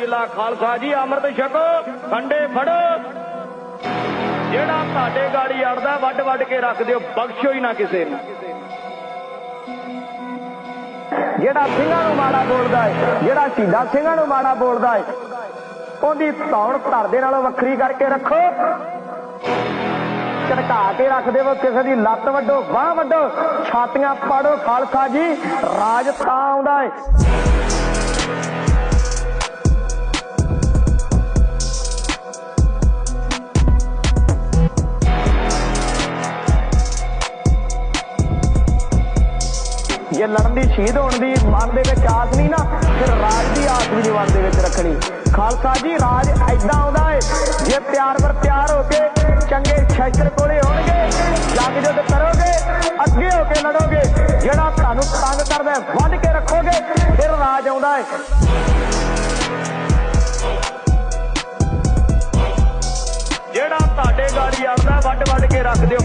ਜ਼ਿਲ੍ਹਾ ਖਾਲਸਾ ਜੀ, ਅੰਮ੍ਰਿਤ ਛਕੋ, ਖੰਡੇ ਫੜੋ। ਜਿਹੜਾ ਤੁਹਾਡੇ ਗਾੜੀ ਅੜਦਾ ਵੱਡ ਵੱਡ ਕੇ ਰੱਖ ਦਿਓ ਬਖਸ਼ੋ ਹੀ ਨਾ ਕਿਸੇ ਨੂੰ। ਜਿਹੜਾ ਸਿੰਘਾਂ ਨੂੰ ਮਾੜਾ ਬੋਲਦਾ ਹੈ ਜਿਹੜਾ ਸ਼ਹੀਦਾਂ ਸਿੰਘਾਂ ਨੂੰ ਮਾੜਾ ਬੋਲਦਾ ਹੈ ਉਹਦੀ ਧੌਣ ਧਰ ਦੇ ਨਾਲੋਂ ਵੱਖਰੀ ਕਰਕੇ ਰੱਖੋ। ਝਟਕਾ ਕੇ ਰੱਖ ਦੇਵੋ, ਕਿਸੇ ਦੀ ਲੱਤ ਵੱਡੋ ਬਾਹ ਵੱਡੋ ਛਾਤੀਆਂ ਪਾੜੋ, ਖਾਲਸਾ ਜੀ, ਰਾਜ ਤਾਂ ਆਉਂਦਾ ਹੈ ਜੇ ਲੜਨ ਦੀ ਸ਼ਹੀਦ ਹੋਣ ਦੀ ਮਨ ਦੇ ਵਿੱਚ ਆਸ ਨਹੀਂ ਨਾ ਫਿਰ ਰਾਜ ਦੀ ਆਸ ਵੀ ਨਹੀਂ ਮਨ ਦੇ ਵਿੱਚ ਰੱਖਣੀ। ਖਾਲਸਾ ਜੀ ਰਾਜ ਐਦਾਂ ਆਉਂਦਾ ਏ ਜੇ ਪਿਆਰ ਵਰ ਪਿਆਰ ਹੋ ਕੇ ਚੰਗੇ ਸ਼ਸਤਰ ਕੋਲੇ ਹੋਣਗੇ ਜੰਗ ਜੁੱਧ ਕਰੋਗੇ ਅੱਗੇ ਹੋ ਕੇ ਲੜੋਗੇ ਜਿਹੜਾ ਤੁਹਾਨੂੰ ਤੰਗ ਕਰਦਾ ਹੈ, ਵੱਢ ਕੇ ਰੱਖੋਗੇ ਫਿਰ ਰਾਜ ਆਉਂਦਾ ਏ। ਜਿਹੜਾ ਤੁਹਾਡੇ ਗਾੜੀ ਆਉਂਦਾ ਵੱਡ ਵੱਡ ਕੇ ਰੱਖ ਦਿਓ।